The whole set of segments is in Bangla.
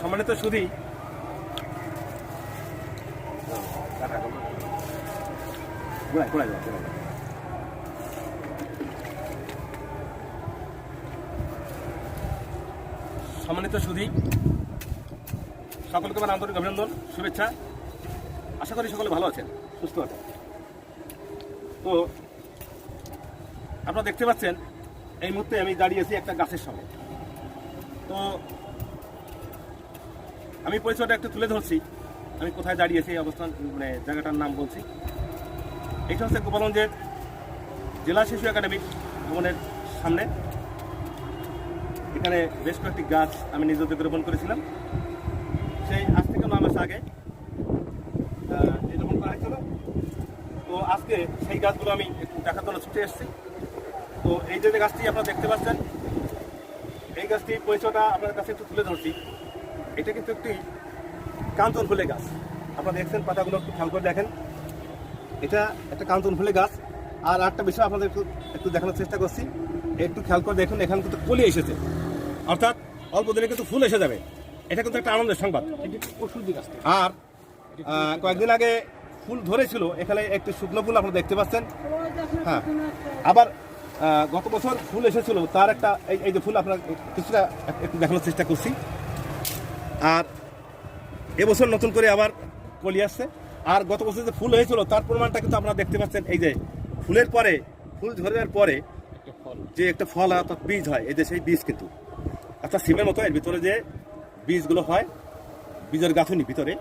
সম্মানিত সুধী সম্মানিত সুধী সকলকে আমার আন্তরিক অভিনন্দন শুভেচ্ছা। আশা করি সকলে ভালো আছেন সুস্থ আছেন। তো আপনারা দেখতে পাচ্ছেন এই মুহূর্তে আমি দাঁড়িয়ে আছি একটা গাছের সঙ্গে তো আমি পরিচয়টা একটু তুলে ধরছি। আমি কোথায় দাঁড়িয়েছি অবস্থান মানে জায়গাটার নাম বলছি। এটা হচ্ছে গোপালগঞ্জের জেলা শিশু একাডেমি ভবনের সামনে। এখানে বেশ কয়েকটি গাছ আমি নিজ উদ্যোগে রোপণ করেছিলাম। সেই আজ থেকে নয় মাস আগে রোপণ করা হয়েছিল। তো আজকে সেই গাছগুলো আমি একটু দেখার জন্য ছুটে এসেছি। তো এই যে গাছটি আপনারা দেখতে পাচ্ছেন, এই গাছটি পরিচয়টা আপনার কাছে একটু তুলে ধরছি। এটা কিন্তু একটি কাঞ্চন ফুলের গাছ। আপনারা দেখছেন পাতাগুলো একটু খেয়াল করে দেখেন। এটা একটা কাঞ্চন ফুলের গাছ। আর একটা বিষয় আপনাদের একটু একটু দেখানোর চেষ্টা করছি। একটু খেয়াল করে দেখুন এখানে কিন্তু কলি এসেছে। অর্থাৎ অল্প দিনে কিন্তু ফুল এসে যাবে। এটা কিন্তু একটা আনন্দের সংবাদ। আর কয়েকদিন আগে ফুল ধরেছিল। এখানে একটি শুকনো ফুল আপনারা দেখতে পাচ্ছেন। হ্যাঁ। আবার গত বছর ফুল এসেছিল। তার একটা এই এই যে ফুল আপনার কিছুটা একটু দেখানোর চেষ্টা করছি। আর এবছর নতুন করে আবার কলি আসছে। আর গত বছর যে ফুল হয়েছিল তার প্রমাণটা কিন্তু আপনারা দেখতে পাচ্ছেন। এই যে ফুলের পরে ফুল ধরার পরে একটা ফল। যে একটা ফল হয় অর্থাৎ বীজ হয় এই যে সেই বীজ কিন্তু। আচ্ছা সিমের মতো এর ভিতরে যে বীজগুলো হয় বীজের গাঁথনি ভিতরে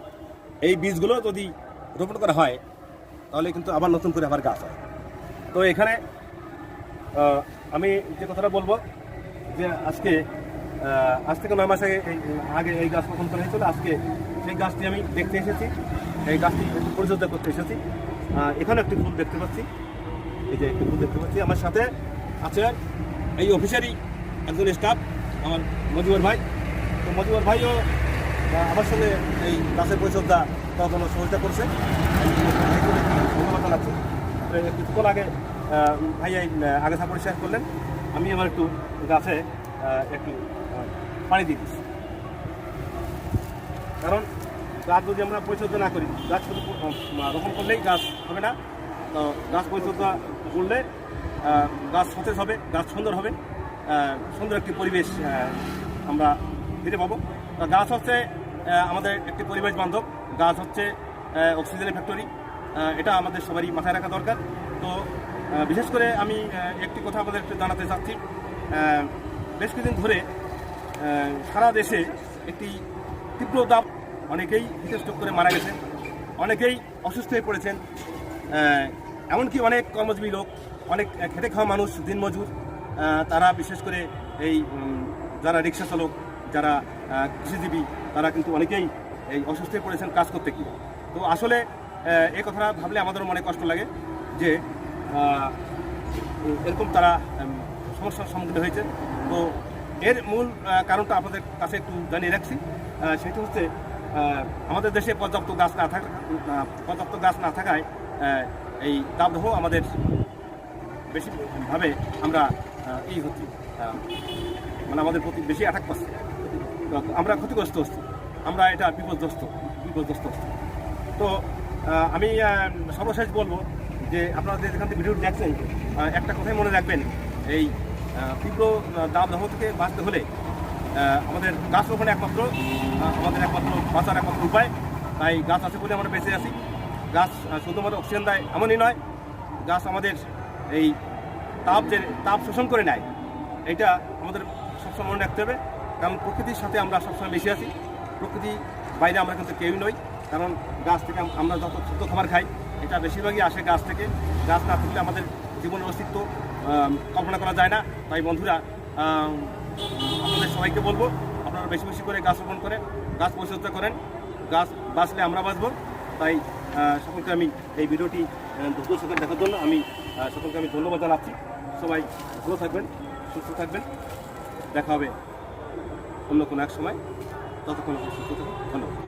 এই বীজগুলো যদি রোপণ করা হয় তাহলে কিন্তু আবার নতুন করে আবার গাছ হয়। তো এখানে আমি যে কথাটা বলব যে আজকে আজ থেকে নয় মাস আগে এই- আগে এই গাছ রোপণ করা হয়েছিল। আজকে সেই গাছটি আমি দেখতে এসেছি। এই গাছটি পরিচর্যা করতে এসেছি। এখানে একটি ফুল দেখতে পাচ্ছি। এই যে একটু ফুল দেখতে পাচ্ছি। আমার সাথে আছে এই অফিসারই একজন স্টাফ আমার মজিবর ভাই। তো মজিবর ভাইও আমার সঙ্গে এই গাছের পরিচর্যা করার জন্য সহযোগিতা করছে। ধন্যবাদ জানাচ্ছি কিছুক্ষণ আগে ভাই আগাছা পরিষ্কার করলেন। আমি আমার একটু গাছে একটু পানি দিয়ে দিচ্ছি। কারণ গাছ যদি আমরা পরিচর্যা না করি, গাছ রোপণ করলেই গাছ হবে না। তো গাছ পরিচর্যা করলে গাছ সতেজ হবে, গাছ সুন্দর হবে সুন্দর একটি পরিবেশ আমরা ফিরে পাবো। গাছ হচ্ছে আমাদের একটি পরিবেশ বান্ধব। গাছ হচ্ছে অক্সিজেনের ফ্যাক্টরি। এটা আমাদের সবারই মাথায় রাখা দরকার। তো বিশেষ করে আমি একটি কথা আমাদের একটু জানাতে চাচ্ছি। বেশ কিছুদিন ধরে সারা দেশে একটি তীব্র দাম। অনেকেই হিটস্ট্রোক করে মারা গেছেন, অনেকেই অসুস্থ হয়ে পড়েছেন এমনকি অনেক কর্মজীবী লোক, অনেক খেটে খাওয়া মানুষ দিনমজুর তারা বিশেষ করে এই যারা রিক্সা চালক, যারা কৃষিজীবী, তারা কিন্তু অনেকেই এই অসুস্থ হয়ে পড়েছেন কাজ করতে গিয়ে। তো আসলে এই কথাটা ভাবলে আমাদেরও মনে কষ্ট লাগে যে এরকম তারা সমস্যার সম্মুখীন হয়েছে তো এর মূল কারণটা আপনাদের কাছে একটু জানিয়ে রাখছি। সেটা হচ্ছে আমাদের দেশে পর্যাপ্ত গাছ না থাকা পর্যাপ্ত গাছ না থাকায় এই দাবদাহ আমাদের বেশিভাবে আমরা এই হচ্ছি মানে আমাদের প্রতি বেশি অ্যাটাক তো আমরা ক্ষতিগ্রস্ত হচ্ছি। আমরা এটা বিপদগ্রস্ত বিপদগ্রস্ত হচ্ছি। তো আমি সর্বশেষ বলব যে আপনারা যেখান থেকে ভিডিও দেখছেন একটা কথাই মনে রাখবেন। এই তীব্র দাম দাহ থেকে বাঁচতে হলে আমাদের গাছ রোপণ একমাত্র আমাদের একমাত্র বাঁচার একমাত্র উপায়। তাই গাছ আছে বলে আমরা বেঁচে আছি। গাছ শুধুমাত্র অক্সিজেন দেয় এমনই নয়, গাছ আমাদের এই তাপ যে, তাপ শোষণ করে নেয়, এটা আমাদের সবসময় মনে রাখতে হবে। কারণ প্রকৃতির সাথে আমরা সবসময় মিশে আছি। প্রকৃতি বাইরে আমরা কিন্তু কেউই নই। কারণ গাছ থেকে আমরা যত শুদ্ধ খাবার খাই, এটা বেশিরভাগই আসে গাছ থেকে। গাছ না থাকলে আমাদের জীবনের অস্তিত্ব কল্পনা করা যায় না। তাই বন্ধুরা আপনাদের সবাইকে বলব, আপনারা বেশি বেশি করে গাছ রোপণ করেন, গাছ পরিচর্যা করেন, গাছ বাঁচলে আমরা বাঁচবো। তাই সকলকে আমি এই ভিডিওটি ধৈর্য সাথে দেখার জন্য আমি সকলকে আমি ধন্যবাদ জানাচ্ছি। সবাই ভালো থাকবেন, সুস্থ থাকবেন। দেখা হবে অন্য কোনো এক সময়। ততক্ষণ সুস্থ থাকুন। ধন্যবাদ।